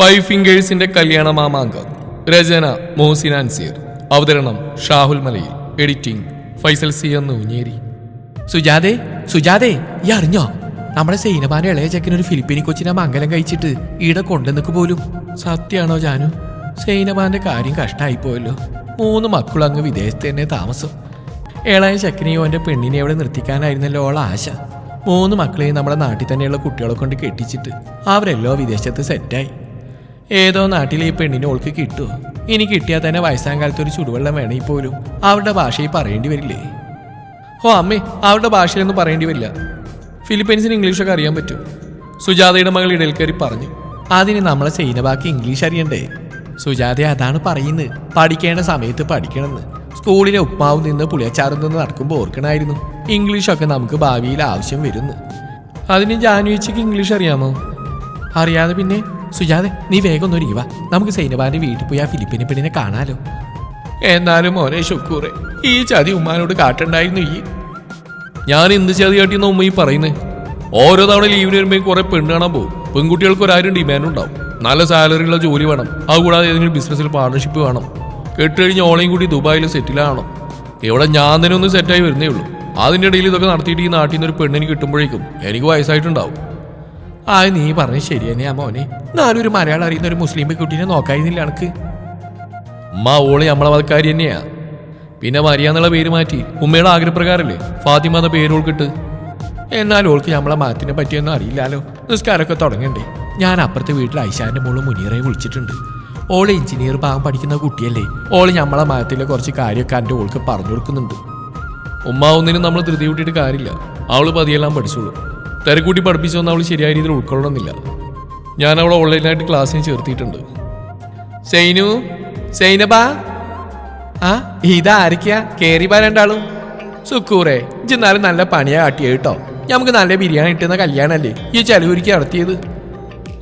Five ഫിംഗേഴ്സിന്റെ കല്യാണ മാമാങ്കം രചന മോഹസിൻ അവതരണം ഷാഹുൽ മലയിൽ. എഡിറ്റിംഗ് ഫൈസൽ സി എന്ന് ഊഞ്ഞേരി സുജാതെ സുജാതെ ഈ അറിഞ്ഞോ? നമ്മുടെ സൈനബാന ഇളയ ചെക്കൻ ഒരു ഫിലിപ്പീനി കൊച്ചിനെ മംഗലം കഴിച്ചിട്ട് ഈടെ കൊണ്ടുനിക്ക് പോലും. സത്യാണോ ജാനു? സൈനബാന്റെ കാര്യം കഷ്ടായി പോയല്ലോ മൂന്ന് മക്കളങ്ങ് വിദേശത്ത് തന്നെ താമസം. ഇളയ ചെക്കനെയും അവന്റെ പെണ്ണിനെ അവിടെ നിർത്തിക്കാനായിരുന്നല്ലോ ഓളെ ആശ. മൂന്ന് മക്കളെയും നമ്മുടെ നാട്ടിൽ തന്നെയുള്ള കുട്ടികളെ കൊണ്ട് കെട്ടിച്ചിട്ട് അവരെല്ലോ വിദേശത്ത് സെറ്റായി ഏതോ നാട്ടിലെ ഈ പെണ്ണിനെ ഓൾക്ക് കിട്ടുമോ ഇനി കിട്ടിയാൽ തന്നെ വയസ്സാം കാലത്ത് ഒരു ചുടുവെള്ളം വേണമെങ്കിൽ പോലും അവരുടെ ഭാഷയിൽ പറയേണ്ടി വരില്ലേ? ഓ അമ്മേ അവരുടെ ഭാഷയിലൊന്നും പറയേണ്ടി വരില്ല. ഫിലിപ്പീൻസിന് ഇംഗ്ലീഷൊക്കെ അറിയാൻ പറ്റും. സുജാതയുടെ മകൾ ഇടയിൽ കയറി പറഞ്ഞു അതിന് നമ്മളെ സൈനബാക്കി ഇംഗ്ലീഷ് അറിയണ്ടേ? സുജാത അതാണ് പറയുന്നത്. പഠിക്കേണ്ട സമയത്ത് പഠിക്കണമെന്ന്. സ്കൂളിലെ ഉപ്പാവ് നിന്ന് പുളിയച്ചാറിൽ നിന്ന് നടക്കുമ്പോൾ ഓർക്കണമായിരുന്നു ഇംഗ്ലീഷൊക്കെ നമുക്ക് ഭാവിയിൽ ആവശ്യം വരുന്നു. അതിന് ജാനുവച്ചിക്ക് ഇംഗ്ലീഷ് അറിയാമോ? അറിയാതെ പിന്നെ സുജാതെ നീ വേഗം ഒന്ന് ലീവാ നമുക്ക് സൈനബാന്റെ വീട്ടിൽ പോയി ആ ഫിലിപ്പിനെ പെണ്ണിനെ കാണാലോ. എന്നാലും മോനെ ഷുക്കൂറെ ഈ ചതി ഉമ്മാനോട് കാട്ടുണ്ടായിരുന്നു ഈ. ഞാൻ എന്ത് ചതി കാട്ടിയെന്ന ഉമ്മ ഈ പറയുന്നേ? ഓരോ തവണ ലീവിന് വരുമ്പോൾ കുറെ പെണ്ണ് കാണാൻ പോകും. പെൺകുട്ടികൾക്ക് ഒരായിരം ഡിമാൻഡ് ഉണ്ടാവും. നല്ല സാലറിയുള്ള ജോലി വേണം. അതുകൂടാതെ ഏതെങ്കിലും ബിസിനസ്സിൽ പാർട്ണർഷിപ്പ് വേണം. കെട്ടുകഴിഞ്ഞ് ഓളയും കൂടി ദുബായിൽ സെറ്റിലാവണം ഇവിടെ ഞാൻ തന്നെ ഒന്ന് സെറ്റായി വരുന്നേ ഉള്ളൂ. അതിന്റെ ഇടയിൽ ഇതൊക്കെ നടത്തിയിട്ട് ഈ നാട്ടിൽ നിന്ന് ഒരു പെണ്ണിന് കിട്ടുമ്പോഴേക്കും എനിക്ക് വയസ്സായിട്ടുണ്ടാവും. ആ നീ പറഞ്ഞത് ശരി തന്നെയാ മോനെ. നാലൊരു മലയാളം അറിയുന്ന ഒരു മുസ്ലിം കുട്ടീനെ നോക്കായിരുന്നില്ല എനക്ക് ഉമ്മ ഓൾ നമ്മളെ വൽക്കാരി തന്നെയാ. പിന്നെ മരിയ എന്നുള്ള പേര് മാറ്റി. ഉമ്മയുടെ ആഗ്രഹപ്രകാരല്ലേ? ഫാത്തിമ എന്ന പേര് ഓൾക്കിട്ട്. എന്നാൽ ഓൾക്ക് നമ്മളെ മാറ്റിനെ പറ്റിയൊന്നും അറിയില്ലല്ലോ നിസ്കാരമൊക്കെ തുടങ്ങണ്ടേ. ഞാൻ അപ്പുറത്തെ വീട്ടിൽ ഐശാന്റെ മോൾ മുനീറെ വിളിച്ചിട്ടുണ്ട്. ഓൾ എഞ്ചിനീയർ ഭാഗം പഠിക്കുന്ന കുട്ടിയല്ലേ. ഓൾ നമ്മളെ മതത്തിലെ കുറച്ച് കാര്യമൊക്കെ എന്റെ ഓൾക്ക് പറഞ്ഞു കൊടുക്കുന്നുണ്ട്. ഉമ്മ ഒന്നിനും നമ്മൾ ധൃതി കൂട്ടിയിട്ട് കാര്യമില്ല അവൾ പതിയെല്ലാം പഠിച്ചോളൂ. തിരക്കൂട്ടി പഠിപ്പിച്ചൊന്നും അവൾ ശരിയായ രീതിയിൽ ഉൾക്കൊള്ളണമെന്നില്ല. ഞാൻ അവളെ ഓൺലൈനായിട്ട് ക്ലാസ്സിന് ചേർത്തിയിട്ടുണ്ട്. സൈനു സൈനബാ. ആ ഇതാരൊക്കെയാ കേറി രണ്ടാളും. സുക്കൂറെ ഇജ്ജെന്നാലും നല്ല പണിയാ കാട്ടിയ കേട്ടോ. നമുക്ക് നല്ല ബിരിയാണി കിട്ടുന്ന കല്യാണല്ലേ? ഈ ചെലവൊരുക്കി നടത്തിയത്.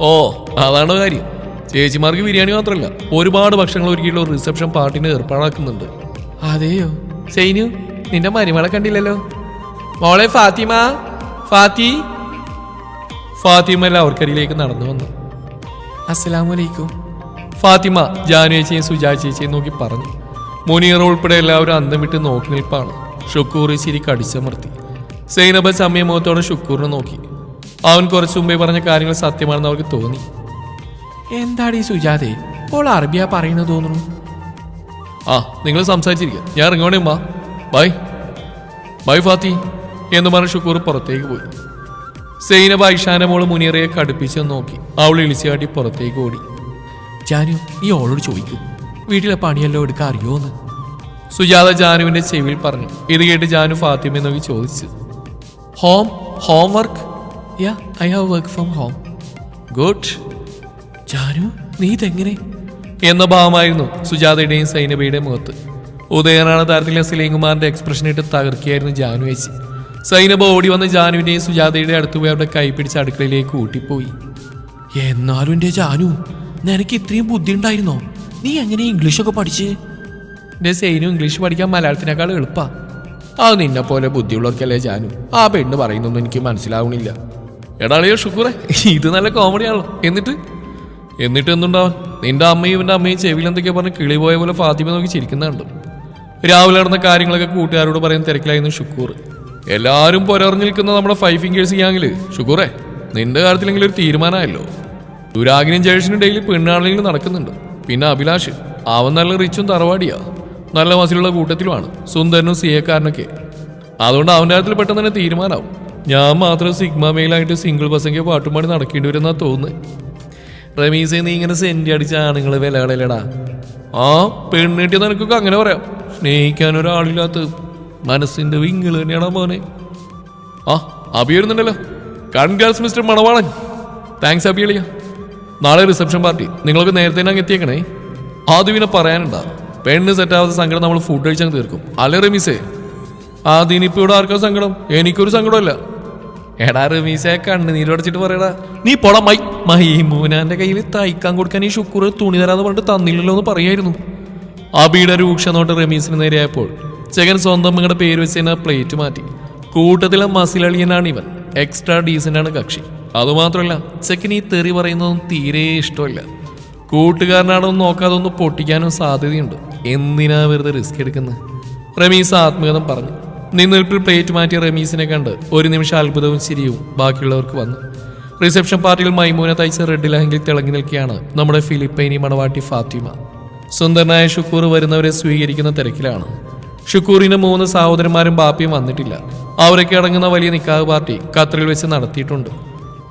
ഓ അതാണ് കാര്യം. ചേച്ചിമാർക്ക് ബിരിയാണി മാത്രമല്ല ഒരുപാട് ഭക്ഷണങ്ങൾ ഒരുക്കിയിട്ടുള്ള ഒരു റിസപ്ഷൻ പാർട്ടിന് ഏർപ്പാടാക്കുന്നുണ്ട്. അതെയോ? സൈനു നിന്റെ മരുമകളെ കണ്ടില്ലല്ലോ? മോളെ ഫാത്തിമ. ഫാത്തി ഫാത്തിമ എല്ലാവർക്കരിയിലേക്ക് നടന്നു വന്നു. അസ്സലാമലൈക്കും. ഫാത്തിമ ജാനു ചേച്ചിയും സുജാ ചേച്ചിയും നോക്കി പറഞ്ഞു. മുനീർ ഉൾപ്പെടെ എല്ലാവരും അന്തം വിട്ട് നോക്കി നിൽപ്പാണ്. ഷുക്കൂർ ചിരി കടിച്ചമർത്തി സൈനബ സമയമുഖത്തോടെ ഷുക്കൂറിനെ നോക്കി. അവൻ കുറച്ചു മുമ്പേ പറഞ്ഞ കാര്യങ്ങൾ സത്യമാണെന്ന് അവർക്ക് തോന്നി. എന്താടി സുജാതെ? ഇപ്പോൾ അറബിയ പറയുന്നത് തോന്നുന്നു. ആ നിങ്ങൾ സംസാരിച്ചിരിക്കുക ഞാൻ ഇറങ്ങോണേ ഉമ്മ. ബൈ. ബൈ ഫാത്തി. എന്ന് പറഞ്ഞ് ഷുക്കൂർ പുറത്തേക്ക് പോയി. സൈനബ ഐഷാന മോൾ മുനീറയെ കടുപ്പിച്ച് നോക്കി. അവൾ ഇളിച്ചുകാട്ടി പുറത്തേക്ക് ഓടി. ജാനു ഈ ഓളോട് ചോദിക്കൂ. വീട്ടിലെ പണിയല്ലോ എടുക്കാൻ അറിയോന്ന്? സുജാത ജാനുവിന്റെ ചെവിയിൽ പറഞ്ഞു. ഇത് കേട്ട് ജാനു ഫാത്തിമ നോക്കി ചോദിച്ചു. Home home work yeah I have work from home. Good. Janu നീ ഇതെങ്ങനെ? എന്ന ഭാവമായിരുന്നു സുജാതയുടെയും സൈനബയുടെയും മുഖത്ത്. ഉദയനാണ് താരത്തിലെ സലീംകുമാറിന്റെ എക്സ്പ്രഷൻ ഇട്ട് തകർക്കിയായിരുന്നു ജാനു ചേച്ചി. സൈനബ ഓടി വന്ന് ജാനുവിന്റെയും സുജാതയുടെ അടുത്ത് പോയി അവരുടെ കൈ പിടിച്ച് അടുക്കളയിലേക്ക് കൂട്ടിപ്പോയി എന്നാലും എന്റെ ജാനു നിനക്ക് ഇത്രയും ബുദ്ധി ഉണ്ടായിരുന്നോ നീ എങ്ങനെ ഇംഗ്ലീഷ് ഒക്കെ പഠിച്ച്? എന്റെ സൈനു ഇംഗ്ലീഷ് പഠിക്കാൻ മലയാളത്തിനേക്കാൾ എളുപ്പാ. അത് നിന്നെ പോലെ ബുദ്ധിയുള്ളവർക്കല്ലേ ജാനു? ആ പെണ്ണ് പറയുന്നൊന്നും എനിക്ക് മനസ്സിലാവണില്ല. എടാളിയോ ഷുക്കൂറെ ഇത് നല്ല കോമഡിയാണല്ലോ എന്നിട്ട്? എന്നിട്ട് എന്തുണ്ടാവാൻ? നിന്റെ അമ്മയും ഇവന്റെ അമ്മയും ചെവിയിൽ എന്തൊക്കെയാ പറഞ്ഞ് കിളി പോയ പോലെ ഫാത്തിമ നോക്കി ചിരിക്കുന്നുണ്ട്. രാവിലെ നടന്ന കാര്യങ്ങളൊക്കെ കൂട്ടുകാരോട് പറയാൻ തിരക്കിലായിരുന്നു ഷുക്കൂർ. എല്ലാവരും പൊരറിഞ്ഞു നിൽക്കുന്ന നമ്മുടെ ഫൈവ് ഫിംഗേഴ്സ് ഗ്യാങ്ങിൽ. ഷുക്കൂറെ നിന്റെ കാര്യത്തിലെങ്കിലും ഒരു തീരുമാനമായല്ലോ. ദുരാഗിനും ജയേഷിനും ഡെയിലി പെണ്ണാണെങ്കിലും നടക്കുന്നുണ്ട്. പിന്നെ അഭിലാഷ് അവൻ നല്ല റിച്ചും തറവാടിയാ. നല്ല മസിലുള്ള കൂട്ടത്തിലുമാണ് സുന്ദരനും സിയക്കാരനൊക്കെ. അതുകൊണ്ട് അവന്റെ കാര്യത്തിൽ പെട്ടെന്ന് തന്നെ തീരുമാനമാവും ഞാൻ മാത്രം സിഗ്മ മെയിലായിട്ട് സിംഗിൾ ബസ്സെങ്കിൽ പാട്ടുപാടി നടക്കേണ്ടി വരുന്നാ തോന്നുന്നത് റമീസെ നീ ഇങ്ങനെ സെന്റ് അടിച്ച ആണുങ്ങൾ വില കളയിലടാ. ആ പെണ്ണിട്ടിയ നിനക്കൊക്കെ അങ്ങനെ പറയാം. സ്നേഹിക്കാൻ ഒരാളില്ലാത്ത മനസ്സിന്റെ വിങ്ങൾ തന്നെയാണോ മോനെ? ആ അബി കൺഗ്രാസ് മിസ്റ്റർ മണവാളൻ. താങ്ക്സ് അബി നാളെ റിസപ്ഷൻ പാർട്ടി നിങ്ങൾക്ക് നേരത്തെ അങ്ങ് എത്തിയേക്കണേ ആദ്യം പിന്നെ പറയാനുണ്ടാ. പെണ്ണ് സെറ്റാവാത്ത സങ്കടം നമ്മൾ ഫുഡ് കഴിച്ചങ്ങ് തീർക്കും. അല്ലേ റമീസേ? അതിനിപ്പോ ഇവിടെ ആർക്കാ സങ്കടം? എനിക്കൊരു സങ്കടമല്ല എടാ റമീസെ കണ്ണ് നീരടച്ചിട്ട് പറയടാ. നീ പൊട മൈ മൈമൂനാന്റെ കയ്യിൽ തയ്ക്കാൻ കൊടുക്കാൻ ഈ ശുക്രൂർ തുണി തരാന്ന് പറഞ്ഞിട്ട് തന്നില്ലല്ലോ എന്ന് പറയായിരുന്നു. അബിയുടെ രൂക്ഷ നോട്ട് റമീസിന് നേരെയായപ്പോൾ ചെകൻ സ്വന്തം മകളുടെ പേര് വെച്ച് പ്ലേറ്റ് മാറ്റി. കൂട്ടത്തിലെ മസിലളിയനാണ് ഇവൻ എക്സ്ട്രാ ഡീസന്റ് ആണ് കക്ഷി. അതുമാത്രമല്ല ചെക്കൻ ഈ തെറി പറയുന്നതും തീരെ ഇഷ്ടമല്ല. കൂട്ടുകാരനാണെന്ന് നോക്കാതെ ഒന്ന് പൊട്ടിക്കാനും സാധ്യതയുണ്ട്. എന്തിനാ വെറുതെ റിസ്ക് എടുക്കുന്നത് റമീസ് ആത്മകഥം പറഞ്ഞു. നിന്നിൽപ്പിൽ പ്ലേറ്റ് മാറ്റിയ റമീസിനെ കണ്ട് ഒരു നിമിഷം അത്ഭുതവും ചിരിയും ബാക്കിയുള്ളവർക്ക് വന്നു. റിസപ്ഷൻ പാർട്ടിയിൽ മൈമൂന തയ്ച്ച റെഡ് ലഹങ്കിൽ തിളങ്ങി നിൽക്കുകയാണ് നമ്മുടെ ഫിലിപ്പൈനി മണവാട്ടി ഫാത്തിമ. സുന്ദരനായ ഷുക്കൂർ വരുന്നവരെ സ്വീകരിക്കുന്ന തിരക്കിലാണ്. ഷുക്കൂറിന്റെ മൂന്ന് സഹോദരന്മാരും ബാപ്പിയും വന്നിട്ടില്ല. അവരൊക്കെ അടങ്ങുന്ന വലിയ നിക്കാഹ് പാർട്ടി ഖത്തറിൽ വെച്ച് നടത്തിയിട്ടുണ്ട്.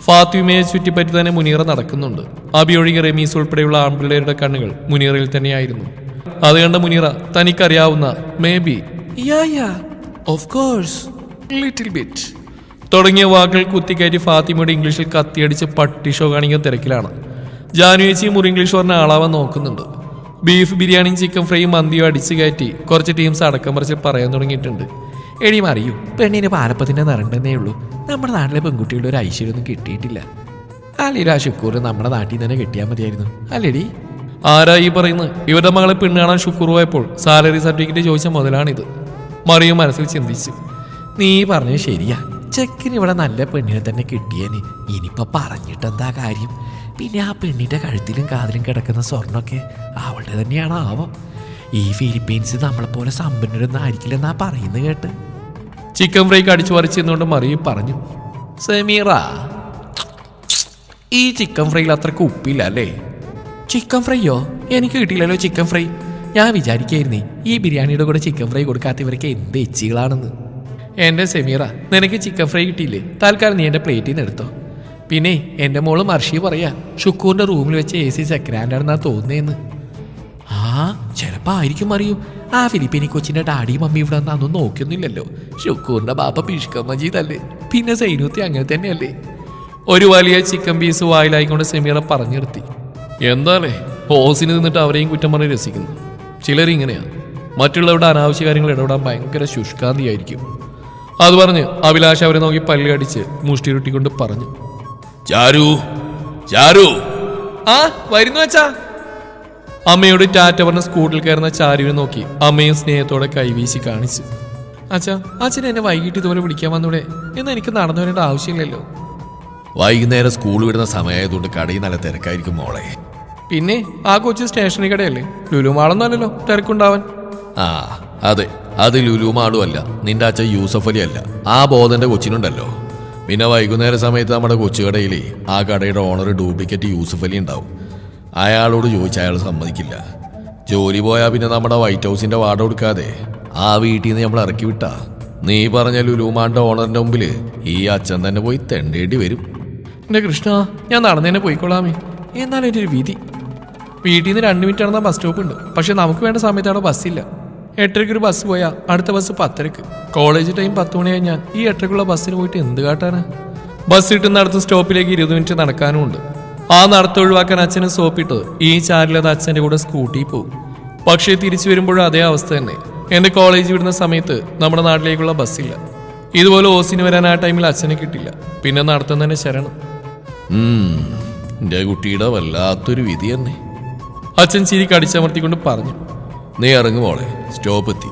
ഫാത്തിമയെ ചുറ്റിപ്പറ്റി തന്നെ മുനീറ നടക്കുന്നുണ്ട്. അബിയൊഴികെ റമീസ് ഉൾപ്പെടെയുള്ള ആൺപിള്ളേരുടെ കണ്ണുകൾ മുനീറയിൽ തന്നെയായിരുന്നു. അത് കണ്ട Muneera തനിക്കറിയാവുന്ന maybe. Of course little bit തുടങ്ങിയ വാക്കുകൾ കുത്തിക്കയറ്റി ഫാത്തിമയുടെ ഇംഗ്ലീഷിൽ കത്തിയടിച്ച് പട്ടിഷോ കാണിക്കുന്ന തിരക്കിലാണ്. ജാനുവേച്ചി മുറി ഇംഗ്ലീഷ് പറഞ്ഞ ആളാവാൻ നോക്കുന്നുണ്ട്. ബീഫ് ബിരിയാണിയും ചിക്കൻ ഫ്രൈയും മന്തിയും അടിച്ചു കയറ്റി കുറച്ച് ടീംസ് അടക്കം പറിച്ച് പറയാൻ തുടങ്ങിയിട്ടുണ്ട്. എടി അറിയൂ പെണ്ണിന് പാലപ്പത്തിന്റെ നിറണ്ടെന്നേ ഉള്ളൂ. നമ്മുടെ നാട്ടിലെ പെൺകുട്ടികളുടെ ഒരു ഐശ്വര്യമൊന്നും കിട്ടിയിട്ടില്ല. ആ ഷുക്കൂർ നമ്മുടെ നാട്ടിൽ തന്നെ കിട്ടിയാൽ മതിയായിരുന്നു. അല്ലേടി? ആരാ ഈ പറയുന്നത്? ഇവരുടെ മകളെ പെണ്ണ് കാണാൻ ഷുക്കൂർ പോയപ്പോൾ സാലറി സർട്ടിഫിക്കറ്റ് ചോദിച്ച മുതലാണിത്. മറിയും മനസ്സിൽ ചിന്തിച്ചു. നീ പറഞ്ഞത് ശരിയാ. ചെക്കിന് ഇവിടെ നല്ല പെണ്ണിനെ തന്നെ കിട്ടിയേന്. ഇനിയിപ്പോ പറഞ്ഞിട്ടെന്താ കാര്യം? പിന്നെ ആ പെണ്ണിന്റെ കഴുത്തിലും കാതിലും കിടക്കുന്ന സ്വർണമൊക്കെ അവളുടെ തന്നെയാണ് ആവം. ഈ ഫിലിപ്പീൻസ് നമ്മളെപ്പോലെ സമ്പന്നരൊന്നും ആയിരിക്കില്ലെന്നാ പറയുന്നത് കേട്ട്. ചിക്കൻ ഫ്രൈ കടിച്ചു പറിച്ചെന്നുകൊണ്ട് മറിയും പറഞ്ഞു സമീറ ഈ ചിക്കൻ ഫ്രൈയിൽ അത്രയ്ക്ക് ഉപ്പില്ല അല്ലേ? ചിക്കൻ ഫ്രൈയോ? എനിക്ക് കിട്ടിയില്ലല്ലോ ചിക്കൻ ഫ്രൈ. ഞാൻ വിചാരിക്കായിരുന്നേ ഈ ബിരിയാണിയുടെ കൂടെ ചിക്കൻ ഫ്രൈ കൊടുക്കാത്ത ഇവർക്ക് എന്ത് എച്ചികളാണെന്ന്. എന്റെ സെമീറ നിനക്ക് ചിക്കൻ ഫ്രൈ കിട്ടിയില്ലേ? തൽക്കാലം നീ എന്റെ പ്ലേറ്റിൽ നിന്ന് എടുത്തോ. പിന്നെ എന്റെ മോൾ മർഷി പറയാ ഷുക്കൂറിന്റെ റൂമിൽ വെച്ച് എ സി സെക്കൻഡ് തോന്നുന്നതെന്ന് ആ ചിലപ്പോ ആയിരിക്കും അറിയൂ. ആ ഫിലിപ്പീനി കൊച്ചിന്റെ ഡാഡി മമ്മി ഇവിടെ നിന്ന് അതൊന്നും നോക്കിയൊന്നുമില്ലല്ലോ. ഷുക്കൂറിന്റെ ബാപ്പ പിഷ്ക മജീദല്ലേ. പിന്നെ സൈനൂത്തി അങ്ങനെ തന്നെയല്ലേ. ഒരു വലിയ ചിക്കൻ പീസ് വായിലായിക്കൊണ്ട് സെമീറ പറഞ്ഞു എന്താലേ ഓസിന് നിന്നിട്ട് അവരെയും കുറ്റം പറഞ്ഞ് രസിക്കുന്നു. ചിലരിങ്ങനെയാണ് മറ്റുള്ളവരുടെ അനാവശ്യ കാര്യങ്ങൾ ഇടപെടാൻ ഭയങ്കര ശുഷ്കാന്തിയായിരിക്കും. അത് പറഞ്ഞ് അഭിലാഷ് അവരെ നോക്കി പല്ലടിച്ച് മുഷ്ടിരുട്ടിക്കൊണ്ട് പറഞ്ഞു. ചാരു ചാരു. ആ വരുന്നു അച്ഛാ. അമ്മയോട് ടാറ്റ പറഞ്ഞ സ്കൂട്ടിൽ കയറുന്ന ചാരുവിനെ നോക്കി അമ്മയും സ്നേഹത്തോടെ കൈവീശി കാണിച്ചു. അച്ഛാ അച്ഛൻ എന്നെ വൈകിട്ട് ഇതുപോലെ വിളിക്കാൻ വന്നൂടെ? എന്ന് എനിക്ക് നടന്നു വരേണ്ട ആവശ്യമില്ലല്ലോ. വൈകുന്നേരം സ്കൂൾ വിടുന്ന സമയമായതുകൊണ്ട് കടയിൽ നല്ല തിരക്കായിരിക്കും മോളെ. പിന്നെ ആ കൊച്ചു സ്റ്റേഷനറി കടയല്ലേ? ലുലുമാളൊന്നല്ലല്ലോ തിരക്കുണ്ടാവാൻ. ആ അതെ. അത് ലുലുമാളും അല്ല. നിന്റെ അച്ഛൻ യൂസഫ് അലി അല്ല. ആ ബോധന്റെ കൊച്ചിനുണ്ടല്ലോ. പിന്നെ വൈകുന്നേര സമയത്ത് നമ്മുടെ കൊച്ചുകടയിൽ ആ കടയുടെ ഓണർ ഡ്യൂപ്ലിക്കേറ്റ് യൂസഫ് അലി ഉണ്ടാവും. അയാളോട് ചോദിച്ചാൽ അയാൾ സമ്മതിക്കില്ല. ജോലി പോയാൽ പിന്നെ നമ്മുടെ വൈറ്റ് ഹൗസിന്റെ വാട കൊടുക്കാതെ ആ വീട്ടിൽ നിന്ന് നമ്മൾ ഇറക്കി വിട്ടാ. നീ പറഞ്ഞ ലുലുമാന്റെ ഓണറിന്റെ മുമ്പിൽ ഈ അച്ഛൻ തന്നെ പോയി തെണ്ടേണ്ടി വരും. എന്റെ കൃഷ്ണ ഞാൻ നടന്നേനെ പോയിക്കൊള്ളാമേ. എന്നാലും എന്റെ ഒരു വിധി. വീട്ടിൽ നിന്ന് രണ്ട് മിനിറ്റ് നടന്ന ബസ് സ്റ്റോപ്പ് ഉണ്ട്. പക്ഷെ നമുക്ക് വേണ്ട സമയത്ത് അവിടെ ബസ്സില്ല എട്ടരയ്ക്ക് ഒരു ബസ് പോയാ. അടുത്ത ബസ് പത്തരക്ക്. കോളേജ് ടൈം പത്ത് മണി കഴിഞ്ഞാൽ ഈ എട്ടരക്കുള്ള ബസ്സിന് പോയിട്ട് എന്ത് കാട്ടാനാ? ബസ് കിട്ടുന്ന അടുത്ത സ്റ്റോപ്പിലേക്ക് ഇരുപത് മിനിറ്റ് നടക്കാനും ഉണ്ട്. ആ നടത്തം ഒഴിവാക്കാൻ അച്ഛന് സോപ്പിട്ടത് ഈ ചാരിലത് അച്ഛന്റെ കൂടെ സ്കൂട്ടി പോകും പക്ഷേ തിരിച്ചു വരുമ്പോഴും അതേ അവസ്ഥ തന്നെ. എന്റെ കോളേജ് വിടുന്ന സമയത്ത് നമ്മുടെ നാട്ടിലേക്കുള്ള ബസ്സില്ല ഇതുപോലെ ഓസിന് വരാൻ ആ ടൈമിൽ അച്ഛനെ കിട്ടില്ല. പിന്നെ നടത്തുന്ന തന്നെ ശരണം. എന്റെ കുട്ടിയുടെ വല്ലാത്തൊരു വിധി തന്നെ. അച്ഛൻ ചിരി കടിച്ചമർത്തിക്കൊണ്ട് പറഞ്ഞു. നീ ഇറങ്ങു മോളെ. സ്റ്റോപ്പ് എത്തി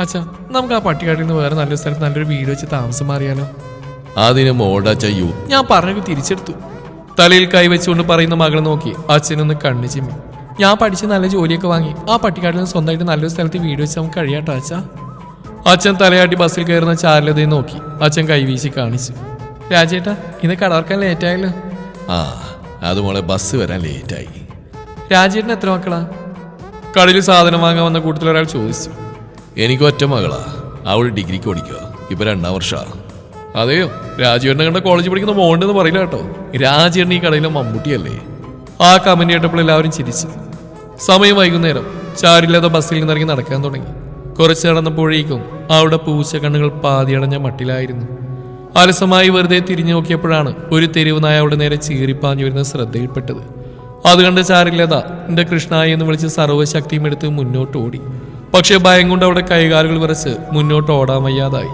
അച്ഛാ നമുക്ക് ആ പട്ടിക്കാട്ടിൽ നിന്ന് വേറെ നല്ല സ്ഥലത്ത് നല്ലൊരു വീട് വെച്ച് താമസം മാറിയാലോ? അതിന് മോളുടെ അച്ഛൻ യു ഞാൻ പറഞ്ഞു തിരിച്ചെടുത്തു. തലയിൽ കൈവച്ചുകൊണ്ട് പറയുന്ന മകളെ നോക്കി അച്ഛനൊന്ന് കണ്ണു ചിമ്മി. ഞാൻ പഠിച്ച് നല്ല ജോലിയൊക്കെ വാങ്ങി. ആ പട്ടിക്കാട്ടിൽ നിന്ന് സ്വന്തമായിട്ട് നല്ലൊരു സ്ഥലത്ത് വീട് വെച്ച് നമുക്ക് കഴിയാട്ടോ അച്ഛാ. അച്ഛൻ തലയാട്ടി ബസ്സിൽ കയറുന്ന ചാരുലതയെ നോക്കി. അച്ഛൻ കൈവീശി കാണിച്ചു. രാജേട്ടാ ഇന്ന് കടവർക്കാൻ ലേറ്റായല്ലോ ആ അത് മോളെ ബസ് വരാൻ ലേറ്റായി രാജേട്ടൻ എത്ര മക്കളാ? കടയിൽ സാധനം വാങ്ങാൻ വന്ന കൂട്ടത്തിൽ ഒരാൾ ചോദിച്ചു. എനിക്ക് ഒറ്റ മകളാ. അവൾ ഡിഗ്രിക്ക് പഠിക്കുക ഇപ്പൊ രണ്ടാം വർഷ. അതെയോ രാജീവണ്ണ കണ്ട കോളേജിൽ പഠിക്കുന്ന മോണ്ടെന്ന് പറയില്ല കേട്ടോ. രാജീവണ്ണ ഈ കടയിലെ മമ്മൂട്ടിയല്ലേ? ആ കമന്റ് കേട്ടപ്പോൾ എല്ലാവരും ചിരിച്ചു. സമയം വൈകുന്നേരം. ചാരില്ലാതെ ബസ്സിൽ നിന്ന് ഇറങ്ങി നടക്കാൻ തുടങ്ങി. കുറച്ച് നടന്നപ്പോഴേക്കും അവിടെ പൂച്ച കണ്ണുകൾ പാതിയടഞ്ഞ മട്ടിലായിരുന്നു. അലസമായി വെറുതെ തിരിഞ്ഞു നോക്കിയപ്പോഴാണ് ഒരു തെരുവ് നായ അവിടെ നേരെ ചീറിപ്പാഞ്ഞു വരുന്ന ശ്രദ്ധയിൽപ്പെട്ടത്. അത് കണ്ട് ചാരില്ലത എന്റെ കൃഷ്ണായി എന്ന് വിളിച്ച് സർവശക്തിയും എടുത്ത് മുന്നോട്ട് ഓടി. പക്ഷെ ഭയം കൊണ്ട് അവിടെ കൈകാലുകൾ വിറച്ച് മുന്നോട്ട് ഓടാൻ വയ്യാതായി.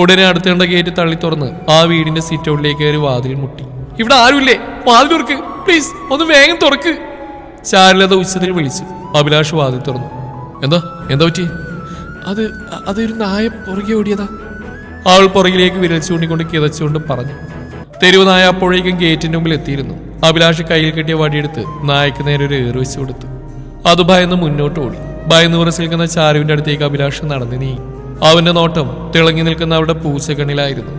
ഉടനെ അടുത്തേണ്ട ഗേറ്റ് തള്ളി തുറന്ന് ആ വീടിന്റെ സിറ്റൗട്ടിലേക്ക് കയറി വാതിൽ മുട്ടി. ഇവിടെ ആരുമില്ലേ? വാതിൽ തുറക്ക്. പ്ലീസ് ഒന്ന് വേഗം തുറക്ക്. ചാരുലത ഉച്ചത്തിൽ വിളിച്ചു. അഭിലാഷ് വാതിൽ തുറന്നു. എന്താ? എന്താ പറ്റി? അത് അതൊരു നായ പുറകെ ഓടിയതാ. അവൾ പുറകിലേക്ക് വിരൽ ചൂണ്ടിക്കൊണ്ട് കിതച്ചുകൊണ്ട് പറഞ്ഞു. തെരുവ് നായ അപ്പോഴേക്കും ഗേറ്റിന്റെ മുമ്പിൽ എത്തിയിരുന്നു. അഭിലാഷ് കയ്യിൽ കിട്ടിയ വടിയെടുത്ത് നായക്ക് നേരെ ഒരു ഏറ് വെച്ചു കൊടുത്തു. അത് ഭയന്ന് മുന്നോട്ട് ഓടി. ഭയന്ന് ഉറച്ചു നിൽക്കുന്ന ചാരുവിന്റെ അടുത്തേക്ക് അഭിലാഷ് നടന്നു നീ അവന്റെ നോട്ടം തിളങ്ങി നിൽക്കുന്ന അവരുടെ പൂച്ചക്കണ്ണിലായിരുന്നു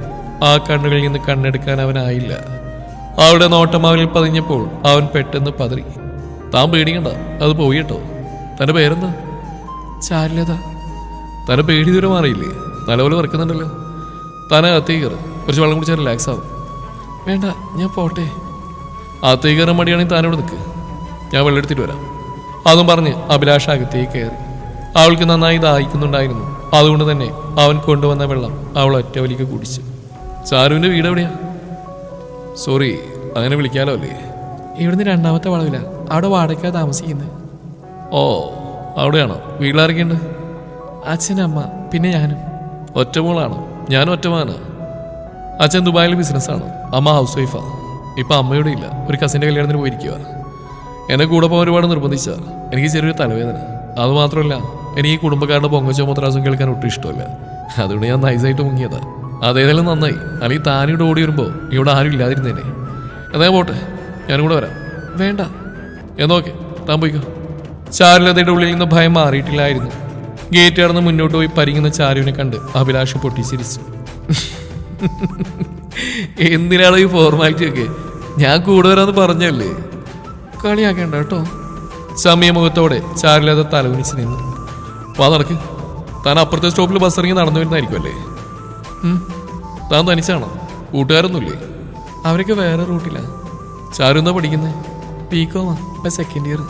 ആ കണ്ണുകളിൽ നിന്ന് കണ്ണെടുക്കാൻ അവനായില്ല അവരുടെ നോട്ടം അവനിൽ പതിഞ്ഞപ്പോൾ അവൻ പെട്ടെന്ന് പതറി. താൻ പേടിക്കണ്ട അത് പോയി കേട്ടോ. പേരെന്താ? ചാരുലത. തന്നെ പേടി ദൂരം മാറിയില്ലേ? നല്ലപോലെ വറക്കുന്നുണ്ടല്ലോ താനെ അകത്തേക്ക് കുറച്ച് വെള്ളം കുടിച്ചാൽ റിലാക്സ് ആവും. വേണ്ട ഞാൻ പോട്ടെ. അകത്തേക്ക് കയറാൻ മടിയാണെങ്കിൽ താനിവിടെ നിൽക്ക്. ഞാൻ വെള്ളെടുത്തിട്ട് വരാം. അതും പറഞ്ഞ് അഭിലാഷ് അകത്തേക്ക് കയറി. അവൾക്ക് നന്നായി ദാഹിക്കുന്നുണ്ടായിരുന്നു അതുകൊണ്ട് തന്നെ അവൻ കൊണ്ടുവന്ന വെള്ളം അവൾ ഒറ്റ വലിക്ക് കുടിച്ചു. ചാരുവിന്റെ വീട് എവിടെയാ? സോറി അങ്ങനെ വിളിക്കാലോ അല്ലേ? ഇവിടുന്ന് രണ്ടാമത്തെ വളവില. അവിടെ വാടക താമസിക്കുന്നത്. ഓ അവിടെയാണോ? വീട്ടിലാരൊക്കെയുണ്ട്? അച്ഛൻ അമ്മ പിന്നെ ഞാനും. ഒറ്റമോളാണോ? ഞാനും ഒറ്റമാണ് അച്ഛൻ ദുബായിൽ ബിസിനസ്സാണ്. അമ്മ ഹൗസ് വൈഫാ. ഇപ്പൊ അമ്മയോടെ ഇല്ല. ഒരു കസിന്റെ കല്യാണത്തിന് പോയിരിക്കുക എന്നെ കൂടെ പോകാൻ ഒരുപാട് നിർബന്ധിച്ച. എനിക്ക് ചെറിയൊരു തലവേദന. അത് മാത്രമല്ല എനിക്ക് ഈ കുടുംബക്കാരുടെ പൊങ്ങച്ചോ മുത്രാസും കേൾക്കാൻ ഒട്ടും ഇഷ്ടമല്ല. അതുകൊണ്ട് ഞാൻ നൈസായിട്ട് മുങ്ങിയതാ. അതേതായാലും നന്നായി. അല്ലെങ്കിൽ താനിവിടെ ഓടി വരുമ്പോൾ ഇവിടെ ആരും ഇല്ലാതിരുന്നേനെ. എന്നാ പോട്ടെ ഞാനും കൂടെ വരാം. വേണ്ട. എന്നോക്കെ താൻ പോയിക്കോ. ചാരുലതയുടെ ഉള്ളിൽ നിന്ന് ഭയം മാറിയിട്ടില്ലായിരുന്നു. ഗേറ്റ് കടന്ന് മുന്നോട്ട് പോയി പരിങ്ങുന്ന ചാരുവിനെ കണ്ട് അഭിലാഷ് പൊട്ടിച്ചിരിച്ചു. എന്തിനാണ് ഈ ഫോർമാലിറ്റി ഒക്കെ? ഞാൻ കൂടെ പറഞ്ഞല്ലേ? കളിയാക്കേണ്ട കേട്ടോ. സമയമുഖത്തോടെ ചാരിലാതെ തലകുനിച്ച് നിന്നു വാ നടക്ക്. താൻ അപ്പുറത്തെ സ്റ്റോപ്പിൽ ബസ് ഇറങ്ങി നടന്നു വരുന്നതായിരിക്കും അല്ലേ താൻ തനിച്ചാണോ? കൂട്ടുകാരൊന്നുമില്ലേ? അവരൊക്കെ വേറെ റൂട്ടിലാ. ചാരു എന്താ പഠിക്കുന്നത് ബികോമാ സെക്കൻഡ് ഇയർ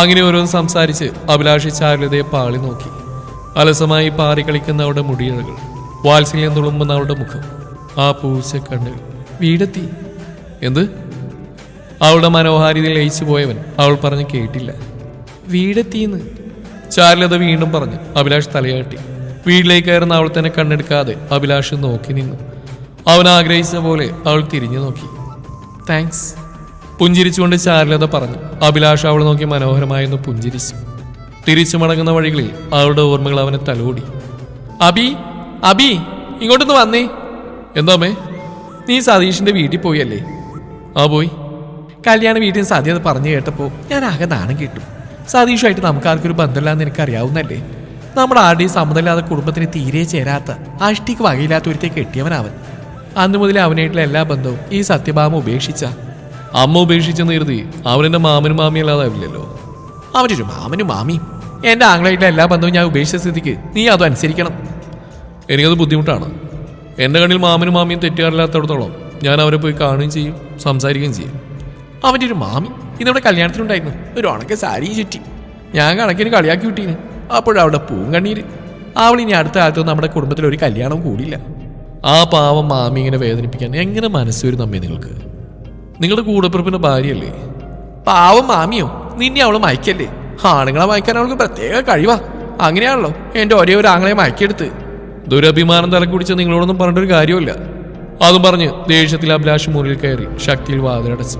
അങ്ങനെ ഓരോന്ന് സംസാരിച്ച് അഭിലാഷി ചാരുലതയെ പാളി നോക്കി. അലസമായി പാറി കളിക്കുന്ന അവളുടെ മുടിയഴകൾ വാത്സല്യം തുളുമ്പുന്ന അവളുടെ മുഖം ആ പൂച്ച കണ്ണുകൾ വീടെത്തി. എന്ത്? അവളുടെ മനോഹാരിതയിൽ ലയിച്ചു പോയവൻ അവൾ പറഞ്ഞ് കേട്ടില്ല. വീടെത്തിന്ന്. ചാരുലത വീണ്ടും പറഞ്ഞു. അഭിലാഷ് തലയാട്ടി. വീട്ടിലേക്ക് കയറുന്ന അവൾ തന്നെ കണ്ണെടുക്കാതെ അഭിലാഷ് നോക്കി നിന്നു. അവൻ ആഗ്രഹിച്ച പോലെ അവൾ തിരിഞ്ഞു നോക്കി. താങ്ക്സ് പുഞ്ചിരിച്ചുകൊണ്ട് ചാരുലത പറഞ്ഞു. അഭിലാഷ് അവൾ നോക്കി മനോഹരമായെന്ന് പുഞ്ചിരിച്ചു. തിരിച്ചു മടങ്ങുന്ന വഴികളിൽ അവളുടെ ഓർമ്മകൾ അവനെ തലോടി. അബി അബി ഇങ്ങോട്ടൊന്ന് വന്നേ. എന്താമേ നീ സതീഷിന്റെ വീട്ടിൽ പോയല്ലേ ആ പോയി കല്യാണ വീട്ടിൽ സതി അത് പറഞ്ഞു കേട്ടപ്പോൾ ഞാൻ ആകെ നാണം കിട്ടും. സതീഷുമായിട്ട് നമുക്ക് ആർക്കൊരു ബന്ധമില്ലാന്ന് എനിക്ക് അറിയാവുന്നല്ലേ നമ്മുടെ ആരുടെയും സമ്മതമില്ലാത്ത കുടുംബത്തിന് തീരെ ചേരാത്ത അഷ്ടിക്ക് വകയില്ലാത്ത ഒരുത്തെ കെട്ടിയവനവൻ. അന്നു മുതൽ അവനായിട്ടുള്ള എല്ലാ ബന്ധവും ഈ സത്യഭാമ ഉപേക്ഷിച്ച. അമ്മ ഉപേക്ഷിച്ചെന്ന് കരുതി അവനെന്റെ മാമനും മാമിയും അല്ലാതാവില്ലല്ലോ അവനൊരു മാമനും മാമിയും. എന്റെ ആംഗ്ലമായിട്ടുള്ള എല്ലാ ബന്ധവും ഞാൻ ഉപേക്ഷിച്ച സ്ഥിതിക്ക് നീ അതും അനുസരിക്കണം. എനിക്കത് ബുദ്ധിമുട്ടാണ്. എന്റെ കണ്ണിൽ മാമനും മാമിയും തെറ്റുകാരില്ലാത്തടത്തോളം ഞാൻ അവരെ പോയി കാണുകയും ചെയ്യും സംസാരിക്കുകയും ചെയ്യും. അവന്റെ ഒരു മാമി ഇന്നവിടെ കല്യാണത്തിനുണ്ടായിരുന്നു. ഒരു ഉണക്ക സാരിയും ചുറ്റി. ഞാൻ കണക്കിന് കളിയാക്കി വിട്ടീന്. അപ്പോഴവിടെ പൂവും കണ്ണീര്. ഇനി അടുത്ത കാലത്ത് നമ്മുടെ കുടുംബത്തിൽ ഒരു കല്യാണം കൂടിയില്ല. ആ പാവം മാമി ഇങ്ങനെ വേദനിപ്പിക്കാൻ എങ്ങനെ മനസ്സ് വരും നമ്മെ നിങ്ങൾക്ക്? നിങ്ങളുടെ കൂടപ്പിറപ്പിന്റെ ഭാര്യയല്ലേ? പാവം മാമിയോ? നിന്നെ അവൾ മയക്കല്ലേ? ആണുങ്ങളെ മയക്കാൻ അവൾക്ക് പ്രത്യേക കഴിവാ. അങ്ങനെയാണല്ലോ എന്റെ ഒരേ ഒരു ആങ്ങളെ മയക്കെടുത്ത് ദുരഭിമാനം തലക്കുടിച്ച് നിങ്ങളോടൊന്നും പറഞ്ഞിട്ടൊരു കാര്യമില്ല അതും പറഞ്ഞ് ദേഷ്യത്തിൽ അഭിലാഷ് മുറിയിൽ കയറി ശക്തിയിൽ വാതിലടച്ചു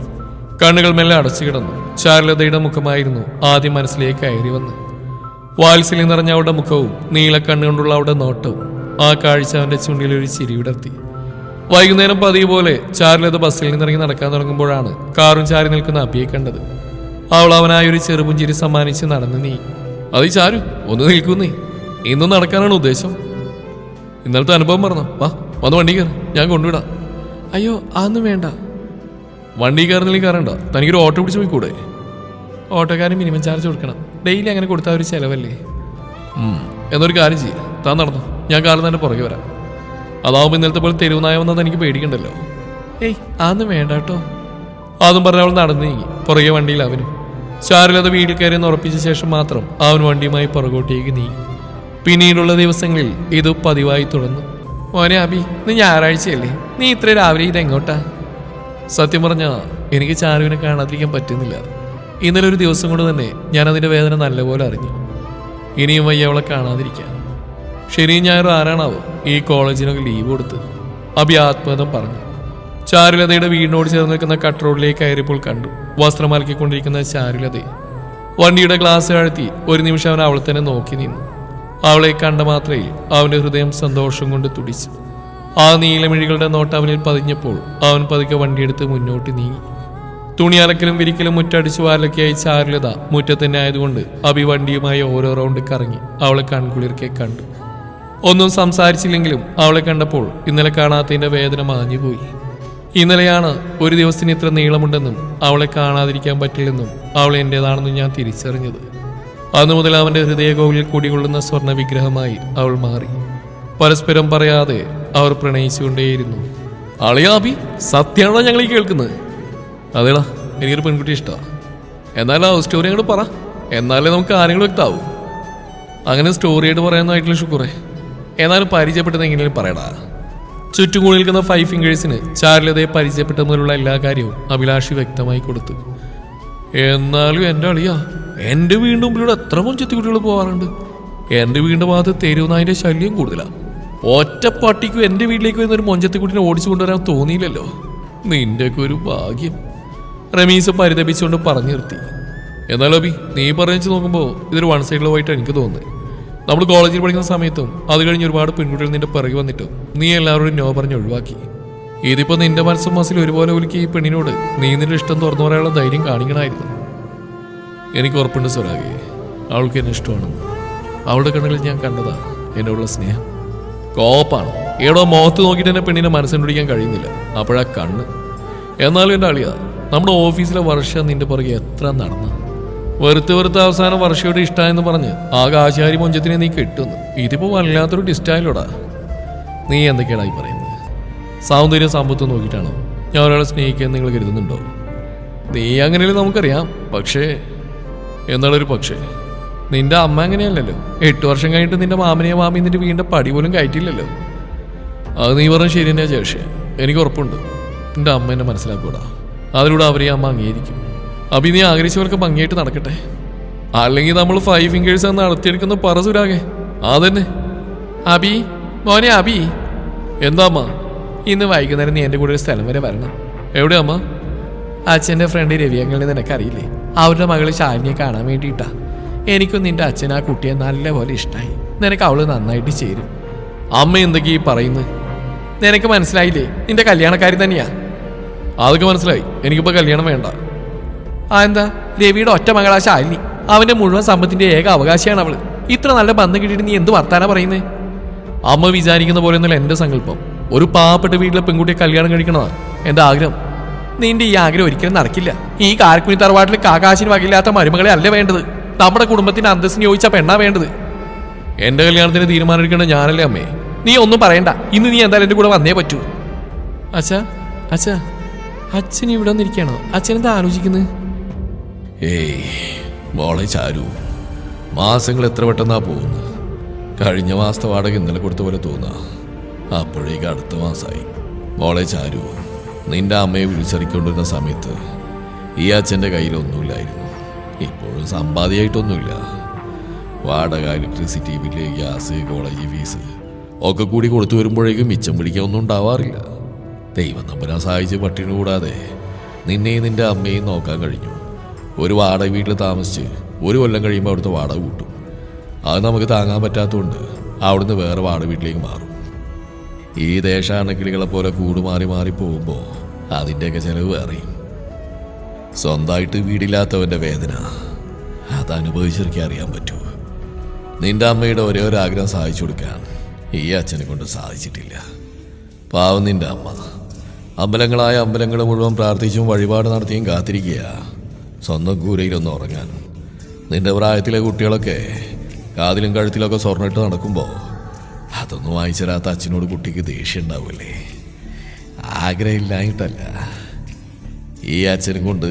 കണ്ണുകൾ മെല്ലെ അടച്ചു കിടന്നു. ചാരുലതയുടെ മുഖമായിരുന്നു ആദ്യം മനസ്സിലേക്ക് കയറി വന്ന് വാത്സല്യം നിറഞ്ഞ അവളുടെ മുഖവും നീലക്കണ്ണുകൊണ്ടുള്ള അവളുടെ നോട്ടവും ആ കാഴ്ച അവന്റെ ചുണ്ടിൽ ഒരു ചിരി വിടർത്തി വൈകുന്നേരം പതിവ് പോലെ ചാരുലത ബസ്സിൽ നിന്നിറങ്ങി നടക്കാൻ തുടങ്ങുമ്പോഴാണ് കാറും ചാരി നിൽക്കുന്ന അബിയെ കണ്ടത്. അവൾ അവനായ ഒരു ചെറുപുഞ്ചിരി സമ്മാനിച്ച് നടന്നു നീ. അത് ചാരു ഒന്ന് നിൽക്കുന്നേ ഇന്നും നടക്കാനാണ് ഉദ്ദേശം. ഇന്നലത്തെ അനുഭവം പറഞ്ഞോ വാ. വന്ന് വണ്ടി കയറി. ഞാൻ കൊണ്ടുവിടാം. അയ്യോ അതൊന്നും വേണ്ട. വണ്ടി കയറുന്നില്ലെങ്കിൽ കയറണ്ട. തനിക്കൊരു ഓട്ടോ പിടിച്ച് പോയിക്കൂടെ ഓട്ടോക്കാരൻ മിനിമം ചാർജ് കൊടുക്കണം. ഡെയിലി അങ്ങനെ കൊടുത്താൽ ഒരു ചിലവല്ലേ? എന്നൊരു കാര്യം ചെയ്യാം. താൻ നടന്നു. ഞാൻ കാലം തന്നെ പുറകെ വരാം. അതാവുമ്പോൾ ഇന്നലത്തെ പോലെ തെരുവുനായ വന്നാൽ എനിക്ക് പേടിക്കണ്ടല്ലോ. ഏയ് അതൊന്നും വേണ്ട കേട്ടോ. അതും പറഞ്ഞ അവൾ നടന്നു നീങ്ങി. പുറകെ വണ്ടിയിൽ അവനും. ചാരിലത് വീട്ടിൽ കയറിയെന്ന് ഉറപ്പിച്ച ശേഷം മാത്രം അവൻ വണ്ടിയുമായി പുറകോട്ടേക്ക് നീങ്ങി. പിന്നീടുള്ള ദിവസങ്ങളിൽ ഇത് പതിവായി തുടർന്നു. മോനെ അബി ഇന്ന് ഞായറാഴ്ചയല്ലേ? നീ ഇത്ര രാവിലെ ഇതെങ്ങോട്ടാ സത്യം പറഞ്ഞ എനിക്ക് ചാരുവിനെ കാണാതിരിക്കാൻ പറ്റുന്നില്ല. ഇന്നലെ ഒരു ദിവസം കൊണ്ട് തന്നെ ഞാൻ അതിന്റെ വേദന നല്ലപോലെ അറിഞ്ഞു. ഇനിയും വയ്യ അവളെ കാണാതിരിക്കാൻ. ശനിയും ഞായറും ആരാണാവോ ഈ കോളേജിനൊക്കെ ലീവ് കൊടുത്ത് അബി ആത്മഹതം പറഞ്ഞു. ചാരുലതയുടെ വീടിനോട് ചേർന്ന് നിൽക്കുന്ന കട്ട് റോഡിലേക്ക് കയറിയപ്പോൾ കണ്ടു. വസ്ത്രം അലക്കിക്കൊണ്ടിരിക്കുന്ന ചാരുലതയെ വണ്ടിയുടെ ഗ്ലാസ് താഴ്ത്തി ഒരു നിമിഷം അവൻ അവളെ തന്നെ നോക്കി നിന്നു. അവളെ കണ്ട മാത്രയിൽ അവന്റെ ഹൃദയം സന്തോഷം കൊണ്ട് തുടിച്ചു. ആ നീലമിഴികളുടെ നോട്ട് അവനിൽ പതിഞ്ഞപ്പോൾ അവൻ പതുക്കെ വണ്ടിയെടുത്ത് മുന്നോട്ട് നീങ്ങി. തുണി അലക്കലും വിരിക്കലും മുറ്റടിച്ചു വാരലൊക്കെയായി ചാരുലത മുറ്റത്തന്നെ ആയതുകൊണ്ട് അഭി വണ്ടിയുമായി ഓരോ റൗണ്ട് കറങ്ങി അവളെ കൺകുളിർക്കെ കണ്ടു. ഒന്നും സംസാരിച്ചില്ലെങ്കിലും അവളെ കണ്ടപ്പോൾ ഇന്നലെ കാണാത്തതിന്റെ വേദന മാഞ്ഞുപോയി ഇന്നലെയാണ് ഒരു ദിവസത്തിന് ഇത്ര നീളമുണ്ടെന്നും അവളെ കാണാതിരിക്കാൻ പറ്റില്ലെന്നും അവൾ എന്റെതാണെന്നും ഞാൻ തിരിച്ചറിഞ്ഞത്. അന്നു മുതൽ അവന്റെ ഹൃദയകോവിലിൽ കുടികൊള്ളുന്ന സ്വർണ വിഗ്രഹമായി അവൾ മാറി. പരസ്പരം പറയാതെ അവർ പ്രണയിച്ചുകൊണ്ടേയിരുന്നു. അളിയാബി സത്യമാണോ ഞങ്ങൾ ഈ കേൾക്കുന്നത്? അതേടാ എനിക്കൊരു പെൺകുട്ടി ഇഷ്ടമാണ് എന്നാൽ ആ സ്റ്റോറി അങ്ങോട്ട് പറ. എന്നാലേ നമുക്ക് കാര്യങ്ങൾ വ്യക്തമാവും. അങ്ങനെ സ്റ്റോറിയായിട്ട് പറയാനായിട്ടില്ല ഷുക്കൂറെ. എന്നാലും പരിചയപ്പെട്ടത് എങ്ങനെയും പറയടാ. ചുറ്റും കൂടി നിൽക്കുന്ന ഫൈവ് ഫിംഗേഴ്സിന് ചാരുലതയെ പരിചയപ്പെട്ട മുതലുള്ള എല്ലാ കാര്യവും അഭിലാഷി വ്യക്തമായി കൊടുത്തു. എന്നാലും എന്റെ അളിയാ എന്റെ വീടിന്റെ മുമ്പിലൂടെ എത്ര മുഞ്ചത്തി കുട്ടികൾ പോകാറുണ്ട് എന്റെ വീടിന്റെ ഭാഗത്ത് തെരുവുനായന്റെ ശല്യം കൂടുതലാണ് ഒറ്റ പട്ടിക്കും എന്റെ വീട്ടിലേക്ക് വരുന്ന ഒരു ഓടിച്ചു കൊണ്ടുവരാൻ തോന്നിയില്ലല്ലോ. നിന്റെയൊക്കെ ഒരു ഭാഗ്യം. റമീസ് പരിതപിച്ചുകൊണ്ട് പറഞ്ഞു നിർത്തി. എന്നാൽ അബി നീ പറഞ്ഞു നോക്കുമ്പോൾ ഇതൊരു വൺ സൈഡിലോ ആയിട്ട് എനിക്ക് തോന്നുന്നത് നമ്മൾ കോളേജിൽ പഠിക്കുന്ന സമയത്തും അത് കഴിഞ്ഞ് ഒരുപാട് പെൺകുട്ടികൾ നിന്റെ പിറകെ വന്നിട്ടും നീ എല്ലാവരോടും നോ പറഞ്ഞ് ഒഴിവാക്കി. ഇതിപ്പോ നിന്റെ മനസ്സും മനസ്സിൽ ഒരുപോലെ ഒലുക്കി ഈ പെണ്ണിനോട് നീ നിന്റെ ഇഷ്ടം തുറന്നു പറയാനുള്ള ധൈര്യം കാണിക്കണമായിരുന്നു എനിക്ക് ഉറപ്പുണ്ട് സ്വരാഗി. അവൾക്ക് എന്നെ ഇഷ്ടമാണെന്ന്. അവളുടെ കണ്ണുകളിൽ ഞാൻ കണ്ടതാ എന്നോടുള്ള സ്നേഹം. കോപ്പാണ് ഏടോ മുഖത്ത് നോക്കിയിട്ട് എന്നെ പെണ്ണിനെ മനസ്സിനുപിടിക്കാൻ കഴിയുന്നില്ല. അപ്പോഴാ കണ്ണ്. എന്നാലും എന്റെ അളിയാ നമ്മുടെ ഓഫീസിലെ വർഷം നിന്റെ പുറകെ എത്ര നടന്നു. വെറുത്ത് വെറുത്ത് അവസാനം വർഷയോട് ഇഷ്ടമായെന്ന് പറഞ്ഞ് ആകെ ആശാരി മൊഞ്ചത്തിനെ നീ കെട്ടുന്നു. ഇതിപ്പോ വല്ലാത്തൊരു ഡിസ്റ്റായിലോടാ. നീ എന്തൊക്കെയാണായി പറയുന്നത്? സൗന്ദര്യം സമ്പത്ത് നോക്കിയിട്ടാണോ? ഞാൻ ഒരാളെ സ്നേഹിക്കാൻ നിങ്ങൾ കരുതുന്നുണ്ടോ? നീ അങ്ങനെയല്ലേ നമുക്കറിയാം. പക്ഷേ എന്നാളൊരു പക്ഷേ. നിന്റെ അമ്മ അങ്ങനെയല്ലല്ലോ. എട്ട് വർഷം കഴിഞ്ഞിട്ട് നിന്റെ മാമനെയോ മാമി നിന്റെ വീണ്ട പടി പോലും കയറ്റില്ലല്ലോ അത് നീ പറഞ്ഞ ശരി തന്നെയാ ചേഷേ എനിക്ക് ഉറപ്പുണ്ട്. നിന്റെ അമ്മ എന്നെ മനസ്സിലാക്കൂടാ. അതിലൂടെ അവരെ അമ്മ അംഗീകരിക്കും. അഭി നീ ആഗ്രഹിച്ചവർക്ക് ഭംഗിയായിട്ട് നടക്കട്ടെ. അല്ലെങ്കിൽ നമ്മൾ ഫൈവ് ഫിംഗേഴ്സ് നടത്തിയെടുക്കുന്ന പറ സുരാകെ അതന്നെ. അബി മോനെ അബി എന്താ അമ്മ? ഇന്ന് വൈകുന്നേരം നീ എന്റെ കൂടെ ഒരു സ്ഥലം വരെ വരണം. എവിടെയാ അമ്മ? അച്ഛന്റെ ഫ്രണ്ട് രവിയങ്ങളിൽ നിനക്കറിയില്ലേ? അവരുടെ മകൾ ശാലിനിയെ കാണാൻ വേണ്ടിയിട്ടാ. എനിക്കും നിന്റെ അച്ഛൻ ആ കുട്ടിയെ നല്ലപോലെ ഇഷ്ടമായി നിനക്ക് അവൾ നന്നായിട്ട് ചേരും. അമ്മ എന്തൊക്കെ ഈ പറയുന്നത് നിനക്ക് മനസ്സിലായില്ലേ? നിന്റെ കല്യാണക്കാരി തന്നെയാ. അതൊക്കെ മനസ്സിലായി. എനിക്കിപ്പോ കല്യാണം വേണ്ട. ആ എന്താ? രവിയുടെ ഒറ്റ മകളാ ശാലിനി. അവന്റെ മുഴുവൻ സമ്പത്തിന്റെ ഏക അവകാശിയാണ് അവൾ. ഇത്ര നല്ല ബന്ധം കിട്ടിയിട്ട് നീ എന്ത് വർത്താന പറയുന്നേ? അമ്മ വിചാരിക്കുന്ന പോലെ ഒന്നല്ല എന്റെ സങ്കല്പം. ഒരു പാവപ്പെട്ട വീട്ടിലെ പെൺകുട്ടിയെ കല്യാണം കഴിക്കണതാണ് എന്റെ ആഗ്രഹം. നിന്റെ ഈ ആഗ്രഹം ഒരിക്കലും നടക്കില്ല. ഈ കാരക്കുനി തറവാട്ടിൽ കാകാശിന് വകയില്ലാത്ത മരുമകളെ അല്ല വേണ്ടത്. നമ്മുടെ കുടുംബത്തിന്റെ അന്തസ്സിന് ചോദിച്ച പെണ്ണാ വേണ്ടത്. എന്റെ കല്യാണത്തിന് തീരുമാനമെടുക്കേണ്ട ഞാനല്ലേ അമ്മേ? നീ ഒന്നും പറയണ്ട. ഇന്ന് നീ എന്തായാലും എന്റെ കൂടെ വന്നേ പറ്റൂ. അച്ഛാ അച്ഛാ അച്ഛൻ ഇവിടെ വന്നിരിക്കണോ അച്ഛൻ എന്താ ആലോചിക്കുന്നത് ഏയ് മോളെ ചാരു. മാസങ്ങൾ എത്ര പെട്ടെന്നാ പോകുന്നത്? കഴിഞ്ഞ മാസത്തെ വാടക ഇന്നലെ കൊടുത്ത പോലെ തോന്നാ. അപ്പോഴേക്ക് അടുത്ത മാസമായി മോളെ ചാരു. നിന്റെ അമ്മയെ വിളിച്ചറിക്കൊണ്ടിരുന്ന സമയത്ത് ഈ അച്ഛന്റെ കയ്യിലൊന്നുമില്ലായിരുന്നു ഇപ്പോഴും സമ്പാദ്യമായിട്ടൊന്നുമില്ല. വാടക electricity bill gas college fees ഒക്കെ കൂടി കൊടുത്തു വരുമ്പോഴേക്കും മിച്ചം പിടിക്കാൻ ഒന്നും ഉണ്ടാവാറില്ല. ദൈവം നമ്പരാൻ സഹായിച്ച് പട്ടിണി കൂടാതെ നിന്നെയും നിന്റെ അമ്മയും നോക്കാൻ കഴിഞ്ഞു. ഒരു വാടക വീട്ടിൽ താമസിച്ച് ഒരു കൊല്ലം കഴിയുമ്പോൾ അവിടുത്തെ വാടക കൂട്ടും. അത് നമുക്ക് താങ്ങാൻ പറ്റാത്തതുകൊണ്ട് അവിടുന്ന് വേറെ വാടക വീട്ടിലേക്ക് മാറും. ഈ ദേശാണക്കിളികളെ പോലെ കൂടുമാറി മാറി പോകുമ്പോൾ അതിന്റെയൊക്കെ ചിലവ് അറിയും സ്വന്തമായിട്ട് വീടില്ലാത്തവന്റെ വേദന. അത് അനുഭവിച്ചിരിക്കാൻ അറിയാൻ പറ്റൂ. നിന്റെ അമ്മയുടെ ഒരേ ഒരു ആഗ്രഹം സാധിച്ചു കൊടുക്കാൻ ഈ അച്ഛനെ കൊണ്ട് സാധിച്ചിട്ടില്ല. പാവം നിന്റെ അമ്മ. അമ്പലങ്ങളായ അമ്പലങ്ങൾ മുഴുവൻ പ്രാർത്ഥിച്ചും വഴിപാട് നടത്തിയും കാത്തിരിക്കുക. സ്വന്തം കൂരയിലൊന്നും ഉറങ്ങാൻ. നിന്റെ പ്രായത്തിലെ കുട്ടികളൊക്കെ കാതിലും കഴുത്തിലൊക്കെ സ്വർണിട്ട് നടക്കുമ്പോൾ അതൊന്നും വായിച്ചു തരാത്ത അച്ഛനോട് കുട്ടിക്ക് ദേഷ്യം ഉണ്ടാവില്ലേ ആഗ്രഹമില്ലായിട്ടല്ല ഈ അച്ഛനും കൊണ്ട്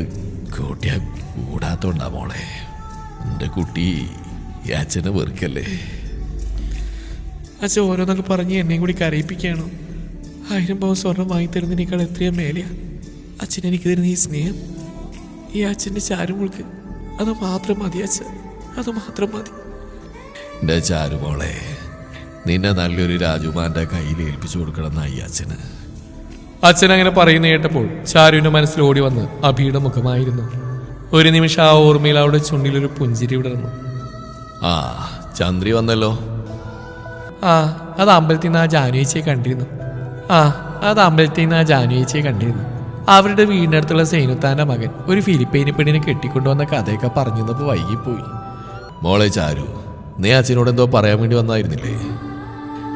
കൂട്ടിയ കൂടാത്തോണ്ടാ മോളെ. എന്റെ കുട്ടി ഈ അച്ഛനെ വെറുക്കല്ലേ? അച്ഛൻ ഓരോന്നൊക്കെ പറഞ്ഞ് എന്നെയും കൂടി കരയിപ്പിക്കുകയാണ്. ആയിരം പവൻ സ്വർണം വാങ്ങി തരുന്നതിനേക്കാൾ എത്രയും മേലെയാ. അച്ഛൻ എനിക്ക് തരുന്ന ഈ സ്നേഹം ഈ അച്ഛന്റെ ചാരുമുൾക്ക് അത് മാത്രം മതി അച്ഛൻ അത് മാത്രം മതി. എന്റെ ചാരുമോളെ നിന്നെ നല്ലൊരു രാജുമാന്റെ കയ്യിൽ ഏൽപ്പിച്ചു കൊടുക്കണം ഈ അച്ഛന്. അച്ഛൻ അങ്ങനെ പറയുന്ന കേട്ടപ്പോൾ ചാരുവിന്റെ മനസ്സിൽ ഓടി വന്ന് അഭിയുടെ മുഖമായിരുന്നു. ഒരു നിമിഷം ആ ഓർമ്മയിൽ അവിടെ ചുണ്ടിലൊരു പുഞ്ചിരി വിടർന്നു. ആ ചന്ദ്രി വന്നല്ലോ. ആ അത് അമ്പലത്തിൽ നിന്ന് ആ ജാനുവേച്ചിയെ കണ്ടിരുന്നു. ആ അത് അമ്പലത്തിൽ നിന്ന് ആ ജാനുവേച്ചിയെ കണ്ടിരുന്നു. അവരുടെ വീടിനടുത്തുള്ള സൈനുത്താന്റെ മകൻ ഒരു ഫിലിപ്പൈനി പെണ്ണിനെ കെട്ടിക്കൊണ്ടുവന്ന കഥയൊക്കെ പറഞ്ഞു തന്നപ്പോ വൈകിപ്പോയി. മോളെ ചാരു നീ അച്ഛനോട് എന്തോ പറയാൻ വേണ്ടി വന്നായിരുന്നില്ലേ?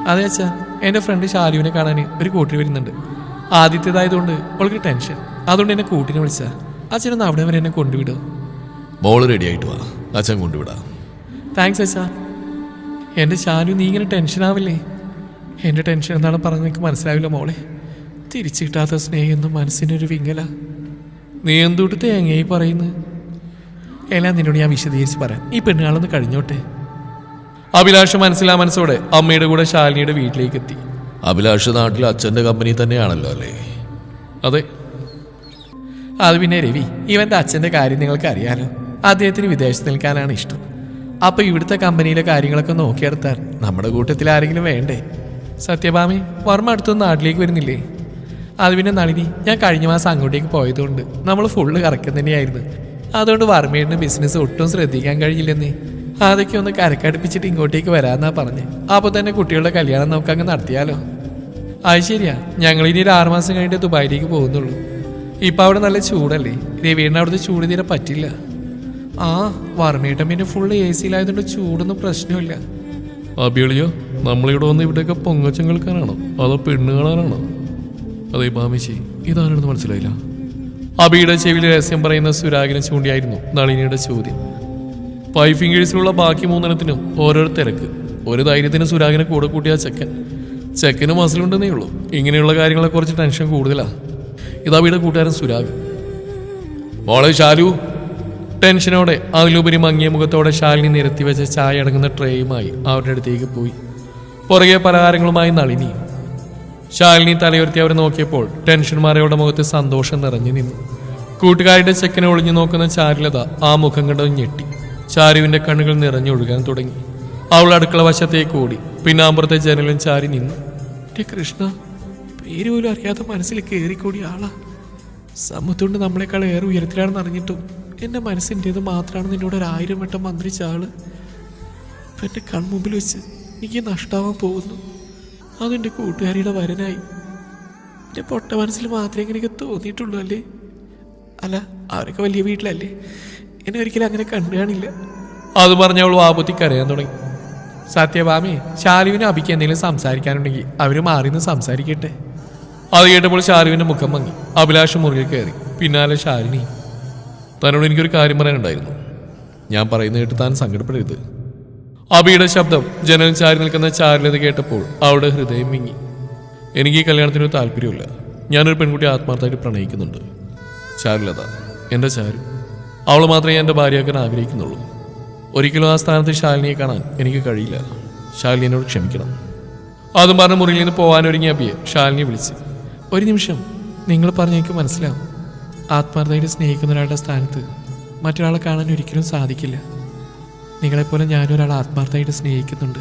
അതെ അച്ഛാ എന്റെ ഫ്രണ്ട് ഷാലുവിനെ കാണാൻ ഒരു കൂട്ടി വരുന്നുണ്ട്. ആദ്യത്തേതായതുകൊണ്ട് അവൾക്ക് ടെൻഷൻ. അതുകൊണ്ട് എന്നെ കൂട്ടിനെ വിളിച്ച അച്ഛനൊന്ന് അവിടെ വരെ എന്നെ കൊണ്ടുവിടും. മോൾ റെഡി ആയിട്ട് വാ. അച്ഛൻ കൊണ്ടുവിടാം. താങ്ക്സ് അച്ഛാ. എന്റെ ഷാനു നീ ഇങ്ങനെ ടെൻഷൻ ആവില്ലേ? എന്റെ ടെൻഷൻ എന്താണ് പറഞ്ഞത് നിനക്ക് മനസ്സിലാവില്ല മോളെ. തിരിച്ചു കിട്ടാത്ത സ്നേഹമൊന്നും മനസ്സിനൊരു വിങ്ങല. നീ എന്തുകൊണ്ട് തേങ്ങയായി പറയുന്നു? എല്ലാം നിന്നോട് ഞാൻ വിശദീകരിച്ച് പറയാം. ഈ പെണ്ണുകാളൊന്ന് കഴിഞ്ഞോട്ടെ? അഭിലാഷ് മനസ്സിലാ മനസ്സോടെ അമ്മയുടെ കൂടെ ശാലിനിയുടെ വീട്ടിലേക്ക് എത്തി. അഭിലാഷ് നാട്ടിൽ അച്ഛന്റെ കമ്പനി തന്നെയാണല്ലോ അല്ലേ? അതെ. അത് പിന്നെ രവി ഇവന്റെ അച്ഛന്റെ കാര്യം നിങ്ങൾക്ക് അറിയാലോ അദ്ദേഹത്തിന് വിദേശത്ത് നിൽക്കാനാണ് ഇഷ്ടം. അപ്പോൾ ഇവിടുത്തെ കമ്പനിയിലെ കാര്യങ്ങളൊക്കെ നോക്കിയെടുത്താൽ നമ്മുടെ കൂട്ടത്തിൽ ആരെങ്കിലും വേണ്ടേ? സത്യഭാമി വർമ്മ അടുത്തൊന്നും നാട്ടിലേക്ക് വരുന്നില്ലേ? അത് പിന്നെ നളിനി ഞാൻ കഴിഞ്ഞ മാസം അങ്ങോട്ടേക്ക് പോയതുകൊണ്ട് നമ്മൾ ഫുള്ള് കറക്കം തന്നെയായിരുന്നു. അതുകൊണ്ട് വർമ്മയുടെ ബിസിനസ് ഒട്ടും ശ്രദ്ധിക്കാൻ കഴിയില്ലെന്നേ. അതൊക്കെ ഒന്ന് കരക്കടുപ്പിച്ചിട്ട് ഇങ്ങോട്ടേക്ക് വരാന്നാ പറഞ്ഞ്. അപ്പോൾ തന്നെ കുട്ടികളുടെ കല്യാണം നമുക്ക് അങ്ങ് നടത്തിയാലോ? അത് ശരിയാ. ഞങ്ങൾ ഇനി ഒരു ആറുമാസം കഴിഞ്ഞിട്ട് ദുബായിലേക്ക് പോകുന്നുള്ളൂ. ഇപ്പം അവിടെ നല്ല ചൂടല്ലേ? രവീടിന് അവിടുത്തെ ചൂട് തീരെ പറ്റില്ല. ആ വർമ്മേട്ടൻ പിന്നെ ഫുള്ള് എ സിയിലായതുകൊണ്ട് ചൂടൊന്നും പ്രശ്നമില്ല. അബിളിയോ നമ്മളിവിടെ വന്ന് ഇവിടെയൊക്കെ പൊങ്ങച്ചം കേൾക്കാനാണോ അതോ പെണ്ണ് കാണാനാണോ? അതെ ബാമിശി ഇതാരാണെന്ന് മനസ്സിലായില്ല. അബിയുടെ ചെവിയിൽ രഹസ്യം പറയുന്ന സുരാഗിനെ ചൂണ്ടിയായിരുന്നു നളിനിയുടെ ചോദ്യം. ഫൈവ് ഫിംഗേഴ്സിലുള്ള ബാക്കി മൂന്നെണ്ണത്തിനും ഓരോ തിരക്ക്. ഒരു ധൈര്യത്തിന് സുരാഗിനെ കൂടെ കൂട്ടിയ ചെക്കൻ. ചെക്കന് മസിലുണ്ടെന്നേ ഉള്ളൂ. ഇങ്ങനെയുള്ള കാര്യങ്ങളെ കുറച്ച് ടെൻഷൻ കൂടുതലാ. ഇതാ വീട് കൂട്ടുകാരൻ സുരാഗ്. മോളെ ശാലു ടെൻഷനോടെ അതിലുപരി മങ്ങിയ മുഖത്തോടെ ശാലിനി നിരത്തി വെച്ച ചായ അടങ്ങുന്ന ട്രേയുമായി അവരുടെ അടുത്തേക്ക് പോയി. പുറകെ പലഹാരങ്ങളുമായി നളിനി. ശാലിനി തലയുർത്തി അവരെ നോക്കിയപ്പോൾ ടെൻഷൻ മാറിയവരുടെ മുഖത്ത് സന്തോഷം നിറഞ്ഞു നിന്നു. കൂട്ടുകാരുടെ ചെക്കനെ ഒളിഞ്ഞു നോക്കുന്ന ചാരുലത ആ മുഖം കണ്ടത് ഞെട്ടി. ചാരുവിന്റെ കണ്ണുകൾ നിറഞ്ഞൊഴുകാൻ തുടങ്ങി. അവൾ അടുക്കള വശത്തേക്ക് ഓടി. പിന്നാമ്പുറത്തെ ജനലും ചാരി നിന്നു. "എന്റെ കൃഷ്ണ പേര് പോലും അറിയാത്ത മനസ്സിൽ കയറിക്കൂടിയ ആളാ. സമുദ്രണ്ട് നമ്മളെക്കാൾ ഏറെ ഉയരത്തിലാണെന്ന് അറിഞ്ഞിട്ടും എന്റെ മനസ്സിന്റേത് മാത്രമാണ് നിന്നോട് ഒരു ആയിരം വട്ടം മന്ത്രിച്ച ആൾ. ഇപ്പം എന്റെ കൺമുമ്പിൽ വെച്ച് എനിക്ക് നഷ്ടാവാൻ പോകുന്നു. അതെന്റെ കൂട്ടുകാരിയുടെ വരനായി. എന്റെ പൊട്ട മനസ്സിൽ മാത്രമേ ഇങ്ങനെയൊക്കെ തോന്നിയിട്ടുള്ളൂ അല്ലേ? അല്ല അവരൊക്കെ വലിയ വീട്ടിലല്ലേ? എന്നെ ഒരിക്കലും അങ്ങനെ കണ്ടു കാണില്ല. അത് പറഞ്ഞവൾ വാപുത്തി കരയാൻ തുടങ്ങി. സത്യഭാമി ശാലുവിനെ അഭിക്ക് എന്തെങ്കിലും സംസാരിക്കാനുണ്ടെങ്കിൽ അവർ മാറി നിന്ന് സംസാരിക്കട്ടെ. അത് കേട്ടപ്പോൾ ശാലുവിന്റെ മുഖം മങ്ങി. അഭിലാഷ് മുറിയിൽ കയറി. പിന്നാലെ ശാലിനി. തന്നോട് എനിക്കൊരു കാര്യം പറയാനുണ്ടായിരുന്നു. ഞാൻ പറയുന്ന കേട്ട് താൻ സങ്കടപ്പെടരുത്. അബിയുടെ ശബ്ദം ജനൽ ചാരി നിൽക്കുന്ന ചാരിലത് കേട്ടപ്പോൾ അവളുടെ ഹൃദയം മിങ്ങി. എനിക്ക് ഈ കല്യാണത്തിന് താല്പര്യമില്ല ഞാനൊരു പെൺകുട്ടി ആത്മാർത്ഥമായിട്ട് പ്രണയിക്കുന്നുണ്ട്. ചാരുലത എന്റെ ചാരു. അവൾ മാത്രമേ എന്റെ ഭാര്യയാക്കാൻ ആഗ്രഹിക്കുന്നുള്ളൂ. ഒരിക്കലും ആ സ്ഥാനത്ത് ശാലിനിയെ കാണാൻ എനിക്ക് കഴിയില്ല. ശാലിനിയോട് ക്ഷമിക്കണം. അതും പറഞ്ഞ് മുറിയിൽ നിന്ന് പോകാനൊരുങ്ങിയ അബിയെ ശാലിനി വിളിച്ച് ഒരു നിമിഷം നിങ്ങൾ പറഞ്ഞ എനിക്ക് മനസ്സിലാവും. ആത്മാർത്ഥമായിട്ട് സ്നേഹിക്കുന്ന ഒരാളുടെ സ്ഥാനത്ത് മറ്റൊരാളെ കാണാൻ ഒരിക്കലും സാധിക്കില്ല. നിങ്ങളെപ്പോലെ ഞാനൊരാളെ ആത്മാർത്ഥമായിട്ട് സ്നേഹിക്കുന്നുണ്ട്.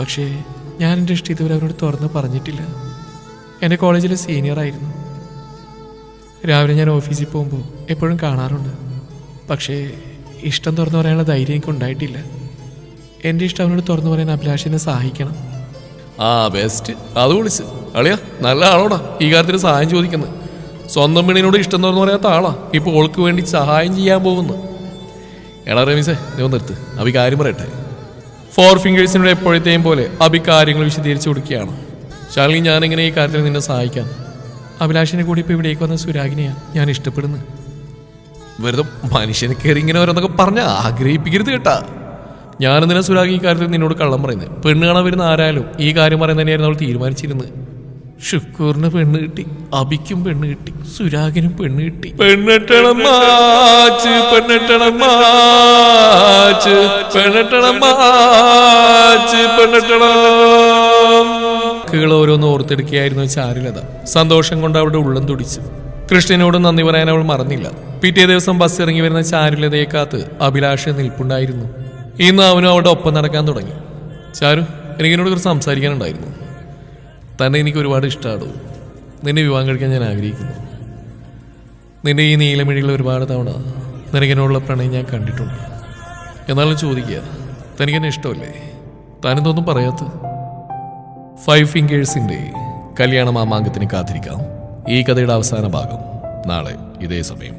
പക്ഷേ ഞാൻ എന്റെ ഇഷ്ടം ഇതുവരെ അവരോട് തുറന്ന് പറഞ്ഞിട്ടില്ല. എന്റെ കോളേജിലെ സീനിയറായിരുന്നു രാവിലെ ഞാൻ ഓഫീസിൽ പോകുമ്പോൾ എപ്പോഴും കാണാറുണ്ട്. പക്ഷേ ഇഷ്ടം തുറന്നു പറയാനുള്ള ധൈര്യം എനിക്ക് ഉണ്ടായിട്ടില്ല. എന്റെ ഇഷ്ടം അവനോട് തുറന്നു പറയാൻ അഭിലാഷിനെ സഹായിക്കണം. ആ ബെസ്റ്റ് അത് വിളിച്ച്. അളിയാ നല്ല ആളോടാ ഈ കാര്യത്തിൽ സഹായം ചോദിക്കുന്നത്. സ്വന്തം പെണ്ണിനോട് ഇഷ്ടം തുറന്നു പറയാത്ത ആളാ. ഇപ്പോൾ ഓൾക്ക് വേണ്ടി സഹായം ചെയ്യാൻ പോകുന്നു. എടാ റമീസേ നീ ഒന്ന് നിർത്ത്. അഭി കാര്യം പറയട്ടെ. ഫോർ ഫിംഗേഴ്സിനോട് എപ്പോഴത്തെയും പോലെ അഭി കാര്യങ്ങൾ വിശദീകരിച്ചു കൊടുക്കുകയാണ്. ശാലിനി ഞാൻ എങ്ങനെ ഈ കാര്യത്തിൽ നിന്നെ സഹായിക്കാം. അഭിലാഷിനെ കൂടി ഇപ്പോൾ ഇവിടേക്ക് വന്ന സുരാഗിനെയാണ് ഞാൻ ഇഷ്ടപ്പെടുന്നത്. വെറുതെ മനുഷ്യനെ കയറി ഇങ്ങനെ ഓരോന്നൊക്കെ പറഞ്ഞ് ആഗ്രഹിപ്പിക്കരുത് കേട്ടാ. ഞാനെന്തിനാ സുരാഗ് ഈ കാര്യത്തിൽ നിന്നോട് കള്ളം പറയുന്നത്? പെണ്ണ് കാണാൻ വരുന്ന ആരായാലും ഈ കാര്യം പറയുന്നത് തന്നെയായിരുന്നു അവൾ തീരുമാനിച്ചിരുന്നത്. ഷുക്കൂറിന് പെണ്ണ് കിട്ടി അബിക്കും പെണ്ണ് കിട്ടി സുരാഗിനും പെണ്ണ് കിട്ടി. പെണ്ണെട്ടണം മാച്ച് പെണ്ണെട്ടണം മാച്ച് പെണ്ണെട്ടണം മാച്ച് പെണ്ണെട്ടണം. ഓരോന്ന് ഓർത്തെടുക്കുകയായിരുന്നു ചാരുലത. സന്തോഷം കൊണ്ട് അവിടെ ഉള്ളം തുടിച്ചു. കൃഷ്ണനോട് നന്ദി പറയാൻ അവൾ മറന്നില്ല. പിറ്റേ ദിവസം ബസ് ഇറങ്ങി വരുന്ന ചാരുലതയെ കാത്ത് അഭിലാഷ നിൽപ്പുണ്ടായിരുന്നു. ഇന്ന് അവനും അവളുടെ ഒപ്പം നടക്കാൻ തുടങ്ങി. ചാരു എനിക്കിനോട് കുറച്ച് സംസാരിക്കാനുണ്ടായിരുന്നു. തന്നെ എനിക്ക് ഒരുപാട് ഇഷ്ടമാണ് നിന്നെ വിവാഹം കഴിക്കാൻ ഞാൻ ആഗ്രഹിക്കുന്നു. നിന്റെ ഈ നീലമിഴികൾ ഒരുപാട് തവണ നിനക്കിനോടുള്ള പ്രണയം ഞാൻ കണ്ടിട്ടുണ്ട്. എന്നാലും ചോദിക്കുക തനിക്കെന്നെ ഇഷ്ടമല്ലേ? താനെന്തൊന്നും പറയാത്ത. ഫൈവ് ഫിംഗേഴ്സിന്റെ കല്യാണ മാമാങ്കത്തിന് കാത്തിരിക്കാം. ഈ കഥയുടെ അവസാന ഭാഗം. നാളെ ഇതേ സമയം.